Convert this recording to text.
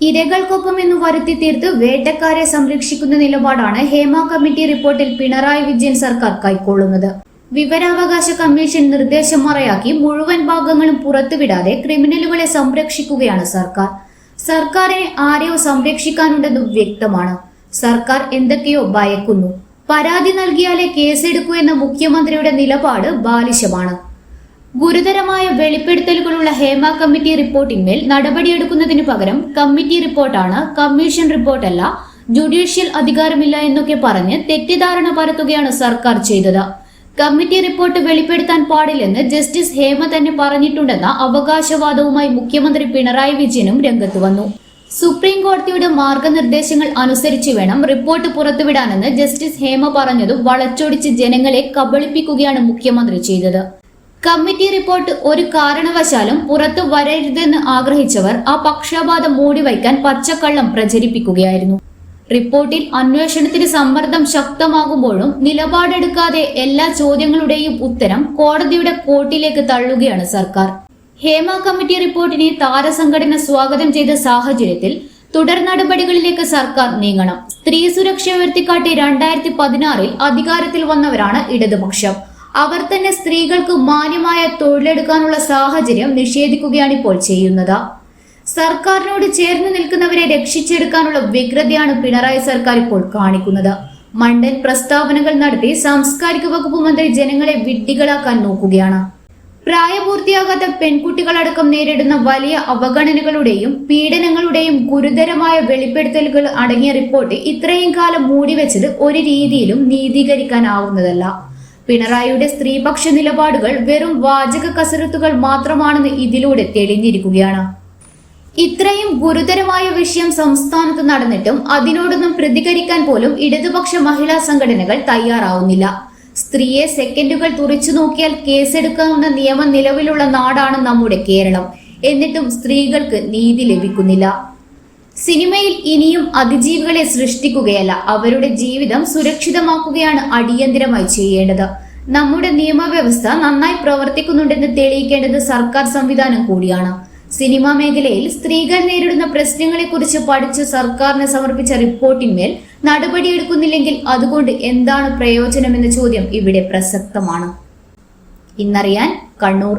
ഇരകൾക്കൊപ്പം എന്ന് വരുത്തി തീർത്ത് വേട്ടക്കാരെ സംരക്ഷിക്കുന്ന നിലപാടാണ് ഹേമ കമ്മിറ്റി റിപ്പോർട്ടിൽ പിണറായി വിജയൻ സർക്കാർ കൈക്കൊള്ളുന്നത്. വിവരാവകാശ കമ്മീഷൻ നിർദ്ദേശം മറയാക്കി മുഴുവൻ ഭാഗങ്ങളും പുറത്തുവിടാതെ ക്രിമിനലുകളെ സംരക്ഷിക്കുകയാണ് സർക്കാർ. സർക്കാരിനെ ആരെയോ സംരക്ഷിക്കാനുണ്ടെന്നും വ്യക്തമാണ്. സർക്കാർ എന്തൊക്കെയോ ഭയക്കുന്നു. പരാതി നൽകിയാലേ കേസെടുക്കൂ എന്ന മുഖ്യമന്ത്രിയുടെ നിലപാട് ബാലിശമാണ്. ഗുരുതരമായ വെളിപ്പെടുത്തലുകളുള്ള ഹേമ കമ്മിറ്റി റിപ്പോർട്ടിന്മേൽ നടപടിയെടുക്കുന്നതിന് പകരം കമ്മിറ്റി റിപ്പോർട്ടാണ് കമ്മീഷൻ റിപ്പോർട്ടല്ല ജുഡീഷ്യൽ അധികാരമില്ല എന്നൊക്കെ പറഞ്ഞ് തെറ്റിദ്ധാരണ പരത്തുകയാണ് സർക്കാർ ചെയ്തത്. കമ്മിറ്റി റിപ്പോർട്ട് വെളിപ്പെടുത്താൻ പാടില്ലെന്ന് ജസ്റ്റിസ് ഹേമ തന്നെ പറഞ്ഞിട്ടുണ്ടെന്ന അവകാശവാദവുമായി മുഖ്യമന്ത്രി പിണറായി വിജയനും രംഗത്ത് വന്നു. സുപ്രീം കോടതിയുടെ മാർഗനിർദ്ദേശങ്ങൾ അനുസരിച്ച് വേണം റിപ്പോർട്ട് പുറത്തുവിടാനെന്ന് ജസ്റ്റിസ് ഹേമ പറഞ്ഞതും വളച്ചൊടിച്ച് ജനങ്ങളെ കബളിപ്പിക്കുകയാണ് മുഖ്യമന്ത്രി ചെയ്തത്. കമ്മിറ്റി റിപ്പോർട്ട് ഒരു കാരണവശാലും പുറത്തു വരരുതെന്ന് ആഗ്രഹിച്ചവർ ആ പക്ഷപാതം മൂടിവയ്ക്കാൻ പച്ചക്കള്ളം പ്രചരിപ്പിക്കുകയായിരുന്നു. റിപ്പോർട്ടിൽ അന്വേഷണത്തിന് സമ്മർദ്ദം ശക്തമാകുമ്പോഴും നിലപാടെടുക്കാതെ എല്ലാ ചോദ്യങ്ങളുടെയും ഉത്തരം കോടതിയുടെ കോട്ടിലേക്ക് തള്ളുകയാണ് സർക്കാർ. ഹേമ കമ്മിറ്റി റിപ്പോർട്ടിനെ താരസംഘടന സ്വാഗതം ചെയ്ത സാഹചര്യത്തിൽ തുടർ നടപടികളിലേക്ക് സർക്കാർ നീങ്ങണം. സ്ത്രീ സുരക്ഷ ഉയർത്തിക്കാട്ടി രണ്ടായിരത്തി പതിനാറിൽ അധികാരത്തിൽ വന്നവരാണ് ഇടതുപക്ഷം. അവർ തന്നെ സ്ത്രീകൾക്ക് മാന്യമായ തൊഴിലെടുക്കാനുള്ള സാഹചര്യം നിഷേധിക്കുകയാണ് ഇപ്പോൾ ചെയ്യുന്നത്. സർക്കാരിനോട് ചേർന്ന് നിൽക്കുന്നവരെ രക്ഷിച്ചെടുക്കാനുള്ള വ്യഗ്രതയാണ് പിണറായി സർക്കാർ ഇപ്പോൾ കാണിക്കുന്നത്. മണ്ടൻ പ്രസ്താവനകൾ നടത്തി സാംസ്കാരിക വകുപ്പ് മന്ത്രി ജനങ്ങളെ വിഡ്ഢികളാക്കാൻ നോക്കുകയാണ്. പ്രായപൂർത്തിയാകാത്ത പെൺകുട്ടികളടക്കം നേരിടുന്ന വലിയ അവഗണനകളുടെയും പീഡനങ്ങളുടെയും ഗുരുതരമായ വെളിപ്പെടുത്തലുകൾ അടങ്ങിയ റിപ്പോർട്ട് ഇത്രയും കാലം മൂടിവെച്ചത് ഒരു രീതിയിലും നീതീകരിക്കാനാവുന്നതല്ല. പിണറായിയുടെ സ്ത്രീപക്ഷ നിലപാടുകൾ വെറും വാചക കസരത്തുകൾ മാത്രമാണെന്ന് ഇതിലൂടെ തെളിഞ്ഞിരിക്കുകയാണ്. ഇത്രയും ഗുരുതരമായ വിഷയം സംസ്ഥാനത്ത് നടന്നിട്ടും അതിനോടൊന്നും പ്രതികരിക്കാൻ പോലും ഇടതുപക്ഷ മഹിളാ സംഘടനകൾ തയ്യാറാവുന്നില്ല. സ്ത്രീയെ സെക്കൻഡുകൾ തുറച്ചു നോക്കിയാൽ കേസെടുക്കാവുന്ന നിയമം നിലവിലുള്ള നാടാണ് നമ്മുടെ കേരളം. എന്നിട്ടും സ്ത്രീകൾക്ക് നീതി ലഭിക്കുന്നില്ല. സിനിമയിൽ ഇനിയും അതിജീവികളെ സൃഷ്ടിക്കുകയല്ല. അവരുടെ ജീവിതം സുരക്ഷിതമാക്കുകയാണ് അടിയന്തിരമായി ചെയ്യേണ്ടത്. നമ്മുടെ നിയമവ്യവസ്ഥ നന്നായി പ്രവർത്തിക്കുന്നുണ്ടെന്ന് തെളിയിക്കേണ്ടത് സർക്കാർ സംവിധാനം കൂടിയാണ്. സിനിമാ മേഖലയിൽ സ്ത്രീകൾ നേരിടുന്ന പ്രശ്നങ്ങളെക്കുറിച്ച് പഠിച്ച് സർക്കാരിന് സമർപ്പിച്ച റിപ്പോർട്ടിന്മേൽ നടപടിയെടുക്കുന്നില്ലെങ്കിൽ അതുകൊണ്ട് എന്താണ് പ്രയോജനമെന്ന ചോദ്യം ഇവിടെ പ്രസക്തമാണ്. ഇന്നറിയാൻ കണ്ണൂർ